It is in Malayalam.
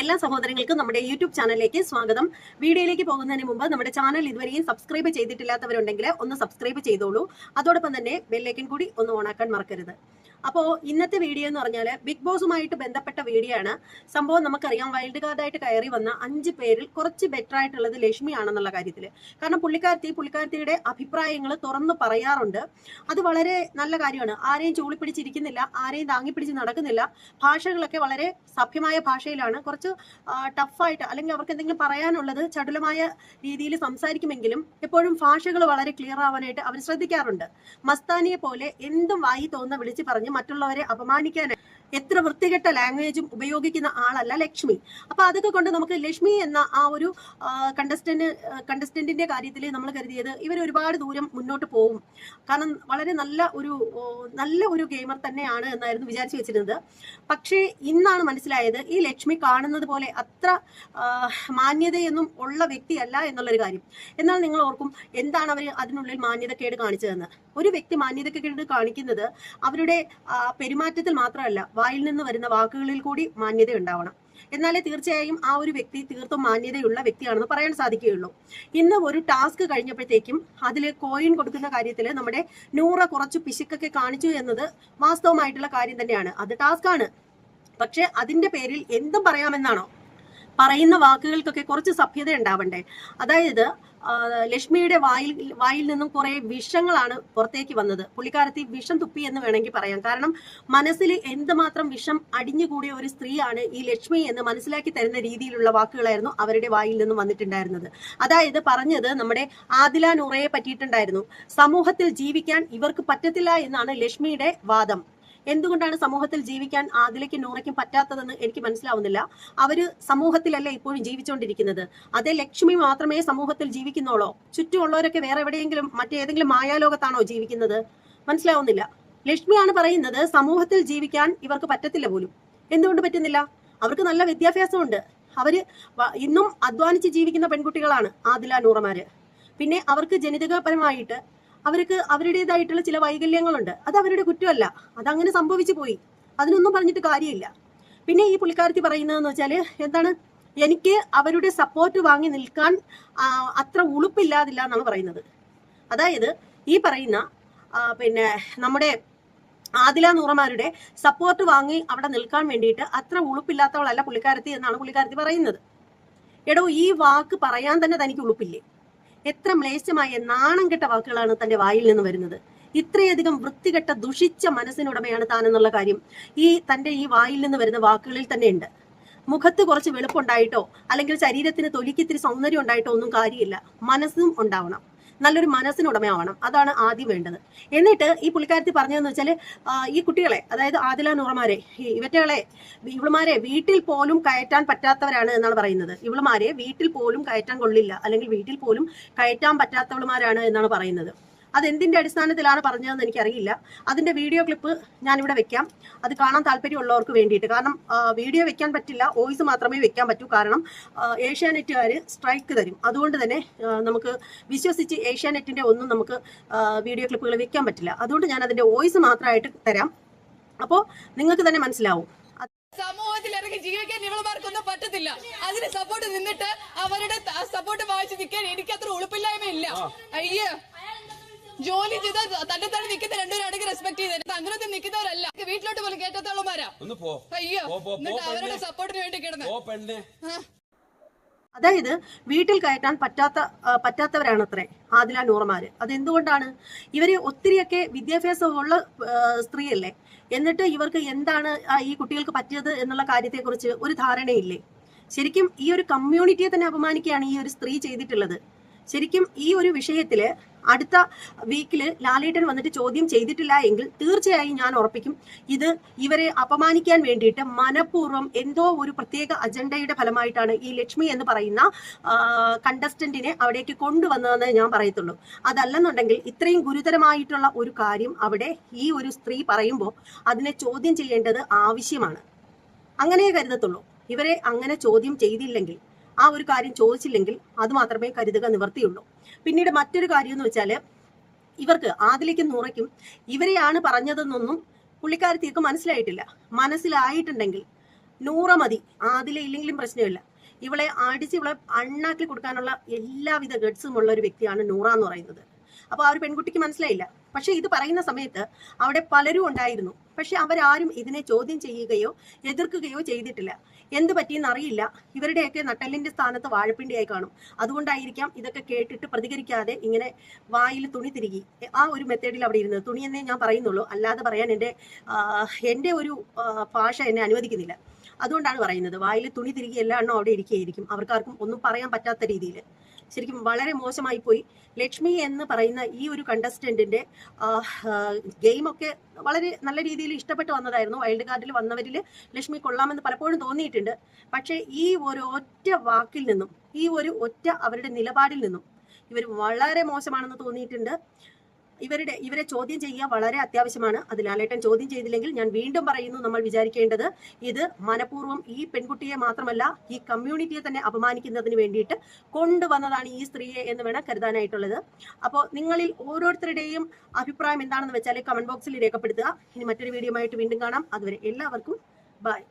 എല്ലാ സഹോദരങ്ങൾക്കും നമ്മുടെ യൂട്യൂബ് ചാനലിലേക്ക് സ്വാഗതം. വീഡിയോയിലേക്ക് പോകുന്നതിന് മുമ്പ് നമ്മുടെ ചാനൽ ഇതുവരെയും സബ്സ്ക്രൈബ് ചെയ്തിട്ടില്ലാത്തവരുണ്ടെങ്കിൽ ഒന്ന് സബ്സ്ക്രൈബ് ചെയ്തോളൂ. അതോടൊപ്പം തന്നെ ബെല്ലേക്കൻ കൂടി ഒന്ന് ഓണാക്കാൻ മറക്കരുത്. അപ്പോൾ ഇന്നത്തെ വീഡിയോ എന്ന് പറഞ്ഞാൽ ബിഗ് ബോസുമായിട്ട് ബന്ധപ്പെട്ട വീഡിയോ ആണ്. സംഭവം നമുക്കറിയാം വൈൽഡ് കാർഡായിട്ട് കയറി വന്ന അഞ്ച് പേരിൽ കുറച്ച് ബെറ്റർ ആയിട്ടുള്ളത് ലക്ഷ്മി ആണെന്നുള്ള കാര്യത്തിൽ കാരണം പുള്ളിക്കാരത്തി പുള്ളിക്കാരത്തിയുടെ അഭിപ്രായങ്ങൾ തുറന്ന് പറയാറുണ്ട്. അത് വളരെ നല്ല കാര്യമാണ്. ആരെയും ചൂളിപ്പിടിച്ചിരിക്കുന്നില്ല ആരെയും താങ്ങിപ്പിടിച്ച് നടക്കുന്നില്ല. ഭാഷകളൊക്കെ വളരെ സഭ്യമായ ഭാഷയിലാണ്. കുറച്ച് ടഫായിട്ട് അല്ലെങ്കിൽ അവർക്ക് എന്തെങ്കിലും പറയാനുള്ളത് ചടുലമായ രീതിയിൽ സംസാരിക്കുമെങ്കിലും എപ്പോഴും ഭാഷകൾ വളരെ ക്ലിയർ ആവാനായിട്ട് അവർ ശ്രദ്ധിക്കാറുണ്ട്. മസ്താനിയെ പോലെ എന്തും വായി തോന്നുന്ന വിളിച്ച് പറഞ്ഞ് മറ്റുള്ളവരെ അപമാനിക്കാൻ എത്ര വൃത്തികെട്ട ലാംഗ്വേജും ഉപയോഗിക്കുന്ന ആളല്ല ലക്ഷ്മി. അപ്പൊ അതൊക്കെ കൊണ്ട് നമുക്ക് ലക്ഷ്മി എന്ന ആ ഒരു കണ്ടസ്റ്റന്റ് കണ്ടസ്റ്റന്റിന്റെ കാര്യത്തിൽ നമ്മൾ കരുതിയത് ഇവർ ഒരുപാട് ദൂരം മുന്നോട്ട് പോകും കാരണം വളരെ നല്ല ഒരു നല്ല ഒരു ഗെയിമർ തന്നെയാണ് എന്നായിരുന്നു വിചാരിച്ചു വെച്ചിരുന്നത്. പക്ഷേ ഇന്നാണ് മനസ്സിലായത് ഈ ലക്ഷ്മി കാണുന്നത് പോലെ അത്ര മാന്യതയൊന്നും ഉള്ള വ്യക്തിയല്ല എന്നുള്ളൊരു കാര്യം. എന്നാൽ നിങ്ങൾ ഓർക്കും എന്താണ് അവർ അതിനുള്ളിൽ മാന്യതക്കേട് കാണിച്ചതെന്ന്. ഒരു വ്യക്തി മാന്യതക്കേട് കാണിക്കുന്നത് അവരുടെ പെരുമാറ്റത്തിൽ മാത്രമല്ല. വായിൽ നിന്ന് വരുന്ന വാക്കുകളിൽ കൂടി മാന്യത ഉണ്ടാവണം. എന്നാലേ തീർച്ചയായും ആ ഒരു വ്യക്തി തീർത്തും മാന്യതയുള്ള വ്യക്തിയാണെന്ന് പറയാൻ സാധിക്കുകയുള്ളൂ. ഇന്ന് ഒരു ടാസ്ക് കഴിഞ്ഞപ്പോഴത്തേക്കും അതിൽ കോയിൻ കൊടുക്കുന്ന കാര്യത്തിൽ നമ്മുടെ നൂറ കുറച്ച് പിശുക്കൊക്കെ കാണിച്ചു എന്നത് വാസ്തവമായിട്ടുള്ള കാര്യം തന്നെയാണ്. അത് ടാസ്ക് ആണ് പക്ഷെ അതിന്റെ പേരിൽ എന്തും പറയാമെന്നാണോ? പറയുന്ന വാക്കുകൾക്കൊക്കെ കുറച്ച് സഭ്യത ഉണ്ടാവണ്ടേ? അതായത് ലക്ഷ്മിയുടെ വായിൽ വായിൽ നിന്നും കുറെ വിഷങ്ങളാണ് പുറത്തേക്ക് വന്നത്. പുള്ളിക്കാരത്തി വിഷം തുപ്പി എന്ന് വേണമെങ്കിൽ പറയാം. കാരണം മനസ്സിൽ എന്തുമാത്രം വിഷം അടിഞ്ഞുകൂടിയ ഒരു സ്ത്രീയാണ് ഈ ലക്ഷ്മി എന്ന് മനസ്സിലാക്കി തരുന്ന രീതിയിലുള്ള വാക്കുകളായിരുന്നു അവരുടെ വായിൽ നിന്നും വന്നിട്ടുണ്ടായിരുന്നത്. അതായത് പറഞ്ഞത് നമ്മുടെ ആദില നൂറയെ പറ്റിയിട്ടുണ്ടായിരുന്നു. സമൂഹത്തിൽ ജീവിക്കാൻ ഇവർക്ക് പറ്റത്തില്ല എന്നാണ് ലക്ഷ്മിയുടെ വാദം. എന്തുകൊണ്ടാണ് സമൂഹത്തിൽ ജീവിക്കാൻ ആദിലയ്ക്കും നൂറയ്ക്കും പറ്റാത്തതെന്ന് എനിക്ക് മനസ്സിലാവുന്നില്ല. അവർ സമൂഹത്തിലല്ല ഇപ്പോഴും ജീവിച്ചുകൊണ്ടിരിക്കുന്നത് അതേ ലക്ഷ്മി മാത്രമേ സമൂഹത്തിൽ ജീവിക്കുന്നുള്ളൂ? ചുറ്റുമുള്ളവരൊക്കെ വേറെ എവിടെയെങ്കിലും മറ്റേതെങ്കിലും മായാലോകത്താണോ ജീവിക്കുന്നത്? മനസ്സിലാവുന്നില്ല. ലക്ഷ്മിയാണ് പറയുന്നത് സമൂഹത്തിൽ ജീവിക്കാൻ ഇവർക്ക് പറ്റത്തില്ല പോലും. എന്തുകൊണ്ട് പറ്റുന്നില്ല? അവർക്ക് നല്ല വിദ്യാഭ്യാസമുണ്ട്. അവർ ഇന്നും അധ്വാനിച്ച് ജീവിക്കുന്ന പെൺകുട്ടികളാണ് ആദില നൂറമാര്. പിന്നെ അവർക്ക് ജനിതകപരമായിട്ട് അവർക്ക് അവരുടേതായിട്ടുള്ള ചില വൈകല്യങ്ങളുണ്ട്. അത് അവരുടെ കുറ്റമല്ല. അതങ്ങനെ സംഭവിച്ചു പോയി. അതിനൊന്നും പറഞ്ഞിട്ട് കാര്യമില്ല. പിന്നെ ഈ പുള്ളിക്കാരത്തി പറയുന്നതെന്ന് വെച്ചാൽ എന്താണ്? എനിക്ക് അവരുടെ സപ്പോർട്ട് വാങ്ങി നിൽക്കാൻ അത്ര ഉളുപ്പില്ലാതില്ല എന്നാണ് പറയുന്നത്. അതായത് ഈ പറയുന്ന പിന്നെ നമ്മുടെ ആദില നൂറമാരുടെ സപ്പോർട്ട് വാങ്ങി അവിടെ നിൽക്കാൻ വേണ്ടിയിട്ട് അത്ര ഉളുപ്പില്ലാത്തവളല്ല പുള്ളിക്കാരത്തി എന്നാണ് പുള്ളിക്കാരത്തി പറയുന്നത്. എടോ ഈ വാക്ക് പറയാൻ തന്നെ തനിക്ക് ഉളുപ്പില്ലേ? എത്ര മ്ലേച്ഛമായ നാണം കെട്ട വാക്കുകളാണ് തന്റെ വായിൽ നിന്ന് വരുന്നത്. ഇത്രയധികം വൃത്തികെട്ട ദുഷിച്ച മനസ്സിനുടമയാണ് താനെന്നുള്ള കാര്യം ഈ തന്റെ ഈ വായിൽ നിന്ന് വരുന്ന വാക്കുകളിൽ തന്നെ ഉണ്ട്. മുഖത്ത് കുറച്ച് വെളുപ്പുണ്ടായിട്ടോ അല്ലെങ്കിൽ ശരീരത്തിന് തൊലിക്കിത്തിരി സൗന്ദര്യം ഉണ്ടായിട്ടോ ഒന്നും കാര്യമില്ല. മനസ്സും ഉണ്ടാവണം. നല്ലൊരു മനസ്സിനുടമയാവണം. അതാണ് ആദ്യം വേണ്ടത്. എന്നിട്ട് ഈ പുള്ളിക്കാരത്തി പറഞ്ഞതെന്ന് വെച്ചാൽ ഈ കുട്ടികളെ അതായത് ആദില നൂറമാരെ ഇവറ്റകളെ ഇവളുമാരെ വീട്ടിൽ പോലും കയറ്റാൻ പറ്റാത്തവരാണ് എന്നാണ് പറയുന്നത്. ഇവളുമാരെ വീട്ടിൽ പോലും കയറ്റാൻ കൊള്ളില്ല. അല്ലെങ്കിൽ വീട്ടിൽ പോലും കയറ്റാൻ പറ്റാത്തവളുമാരാണ് എന്നാണ് പറയുന്നത്. അതെന്തിന്റെ അടിസ്ഥാനത്തിലാണ് പറഞ്ഞതെന്ന് എനിക്കറിയില്ല. അതിന്റെ വീഡിയോ ക്ലിപ്പ് ഞാനിവിടെ വെക്കാം. അത് കാണാൻ താല്പര്യമുള്ളവർക്ക് വേണ്ടിയിട്ട്. കാരണം വീഡിയോ വെക്കാൻ പറ്റില്ല. വോയിസ് മാത്രമേ വെക്കാൻ പറ്റൂ. കാരണം ഏഷ്യാനെറ്റുകാർ സ്ട്രൈക്ക് തരും. അതുകൊണ്ട് തന്നെ നമുക്ക് വിശ്വസിച്ച് ഏഷ്യാനെറ്റിന്റെ ഒന്നും നമുക്ക് വീഡിയോ ക്ലിപ്പുകൾ വെക്കാൻ പറ്റില്ല. അതുകൊണ്ട് ഞാൻ അതിന്റെ വോയിസ് മാത്രമായിട്ട് തരാം. അപ്പോൾ നിങ്ങൾക്ക് തന്നെ മനസ്സിലാവും. സമൂഹത്തിൽ ഇറങ്ങി ജീവിക്കാൻ ഇവളുമാർക്കൊന്നും പറ്റത്തില്ല. അതിന് സപ്പോർട്ട് നിന്നിട്ട് അവരുടെ സപ്പോർട്ട് വായിച്ച് നിൽക്കാൻ എനിക്ക് അത്ര ഉളുപ്പില്ലായ്മയില്ല അയ്യേ. ജോലി ചെയ്ത തന്നെ തന്നെ നിൽക്കുന്ന രണ്ടുപേരാണെങ്കിൽ റെസ്പെക്ട് ചെയ്തത് അങ്ങനത്തെ നിൽക്കുന്നവരല്ല. വീട്ടിലോട്ട് പോലും കേട്ടത്തോളുമാരാ പോ. അയ്യോ പോ, പോ, പോ, എന്നിട്ട് അവരുടെ സപ്പോർട്ടിന് വേണ്ടി കിടന്ന്. പോ പെണ്ണെ. അതായത് വീട്ടിൽ കയറ്റാൻ പറ്റാത്ത പറ്റാത്തവരാണ് അത്രേ ആദില നൂറമാര്. അതെന്തുകൊണ്ടാണ്? ഇവർ ഒത്തിരിയൊക്കെ വിദ്യാഭ്യാസമുള്ള സ്ത്രീയല്ലേ. എന്നിട്ട് ഇവർക്ക് എന്താണ് ഈ കുട്ടികൾക്ക് പറ്റിയത് എന്നുള്ള കാര്യത്തെക്കുറിച്ച് ഒരു ധാരണയില്ലേ? ശരിക്കും ഈ ഒരു കമ്മ്യൂണിറ്റിയെ തന്നെ അപമാനിക്കുകയാണ് ഈ ഒരു സ്ത്രീ ചെയ്തിട്ടുള്ളത്. ശരിക്കും ഈ ഒരു വിഷയത്തിൽ അടുത്ത വീക്കിൽ ലാലേട്ടൻ വന്നിട്ട് ചോദ്യം ചെയ്തിട്ടില്ല എങ്കിൽ തീർച്ചയായും ഞാൻ ഉറപ്പിക്കും. ഇത് ഇവരെ അപമാനിക്കാൻ വേണ്ടിയിട്ട് മനഃപൂർവം എന്തോ ഒരു പ്രത്യേക അജണ്ടയുടെ ഫലമായിട്ടാണ് ഈ ലക്ഷ്മി എന്ന് പറയുന്ന കണ്ടസ്റ്റന്റിനെ അവിടേക്ക് കൊണ്ടുവന്നതെന്ന് ഞാൻ പറയത്തുള്ളൂ. അതല്ലെന്നുണ്ടെങ്കിൽ ഇത്രയും ഗുരുതരമായിട്ടുള്ള ഒരു കാര്യം അവിടെ ഈ ഒരു സ്ത്രീ പറയുമ്പോൾ അതിനെ ചോദ്യം ചെയ്യേണ്ടത് ആവശ്യമാണ്. അങ്ങനെ കരുതത്തുള്ളൂ. ഇവരെ അങ്ങനെ ചോദ്യം ചെയ്തില്ലെങ്കിൽ ആ ഒരു കാര്യം ചോദിച്ചില്ലെങ്കിൽ അത് മാത്രമേ കരുതുക നിവർത്തിയുള്ളൂ പിന്നീട് മറ്റൊരു കാര്യം എന്ന് വെച്ചാൽ ഇവർക്ക് ആദിലേക്കും നൂറയ്ക്കും ഇവരെയാണ് പറഞ്ഞതെന്നൊന്നും പുള്ളിക്കാരത്തിയൊക്കെ മനസ്സിലായിട്ടില്ല. മനസ്സിലായിട്ടുണ്ടെങ്കിൽ നൂറ മതി. ആദിലെ ഇല്ലെങ്കിലും പ്രശ്നമില്ല. ഇവളെ അടിച്ച് ഇവളെ അണ്ണാക്കി കൊടുക്കാനുള്ള എല്ലാവിധ ഗഡ്സും ഉള്ള ഒരു വ്യക്തിയാണ് നൂറ എന്ന് പറയുന്നത്. അപ്പൊ ആ ഒരു പെൺകുട്ടിക്ക് മനസ്സിലായില്ല. പക്ഷെ ഇത് പറയുന്ന സമയത്ത് അവിടെ പലരും ഉണ്ടായിരുന്നു. പക്ഷെ അവരാരും ഇതിനെ ചോദ്യം ചെയ്യുകയോ എതിർക്കുകയോ ചെയ്തിട്ടില്ല. എന്ത് പറ്റിയെന്ന് അറിയില്ല. ഇവരുടെയൊക്കെ നട്ടലിന്റെ സ്ഥാനത്ത് വാഴപ്പിണ്ടിയായി കാണും. അതുകൊണ്ടായിരിക്കാം ഇതൊക്കെ കേട്ടിട്ട് പ്രതികരിക്കാതെ ഇങ്ങനെ വായിൽ തുണി തിരികി. ആ ഒരു മെത്തേഡിൽ അവിടെ ഇരുന്നത്. തുണി എന്നേ ഞാൻ പറയുന്നുള്ളൂ. അല്ലാതെ പറയാൻ എന്റെ എന്റെ ഒരു ഭാഷ എന്നെ അനുവദിക്കുന്നില്ല. അതുകൊണ്ടാണ് പറയുന്നത്. വായിൽ തുണി തിരികെ എല്ലാ എണ്ണം അവിടെ ഇരിക്കുകയായിരിക്കും. അവർക്കാർക്കും ഒന്നും പറയാൻ പറ്റാത്ത രീതിയിൽ. ശരിക്കും വളരെ മോശമായി പോയി. ലക്ഷ്മി എന്ന് പറയുന്ന ഈ ഒരു കണ്ടസ്റ്റന്റിന്റെ ഗെയിമൊക്കെ വളരെ നല്ല രീതിയിൽ ഇഷ്ടപ്പെട്ട് വന്നതായിരുന്നു. വൈൽഡ് കാർഡിൽ വന്നവരിൽ ലക്ഷ്മി കൊള്ളാമെന്ന് പലപ്പോഴും തോന്നിയിട്ടുണ്ട്. പക്ഷേ ഈ ഒരു ഒറ്റ വാക്കിൽ നിന്നും ഈ ഒരു ഒറ്റ അവരുടെ നിലപാടിൽ നിന്നും ഇവർ വളരെ മോശമാണെന്ന് തോന്നിയിട്ടുണ്ട്. ഇവരുടെ ഇവരെ ചോദ്യം ചെയ്യുക വളരെ അത്യാവശ്യമാണ്. അത് ലാലേട്ടൻ ചോദ്യം ചെയ്തില്ലെങ്കിൽ ഞാൻ വീണ്ടും പറയുന്നു നമ്മൾ വിചാരിക്കേണ്ടത് ഇത് മനഃപൂർവം ഈ പെൺകുട്ടിയെ മാത്രമല്ല ഈ കമ്മ്യൂണിറ്റിയെ തന്നെ അപമാനിക്കുന്നതിന് വേണ്ടിയിട്ട് കൊണ്ടുവന്നതാണ് ഈ സ്ത്രീയെ എന്ന് വേണം കരുതാനായിട്ടുള്ളത്. അപ്പോൾ നിങ്ങളിൽ ഓരോരുത്തരുടെയും അഭിപ്രായം എന്താണെന്ന് വെച്ചാൽ കമന്റ് ബോക്സിൽ രേഖപ്പെടുത്തുക. ഇനി മറ്റൊരു വീഡിയോ ആയിട്ട് വീണ്ടും കാണാം. അതുവരെ എല്ലാവർക്കും ബൈ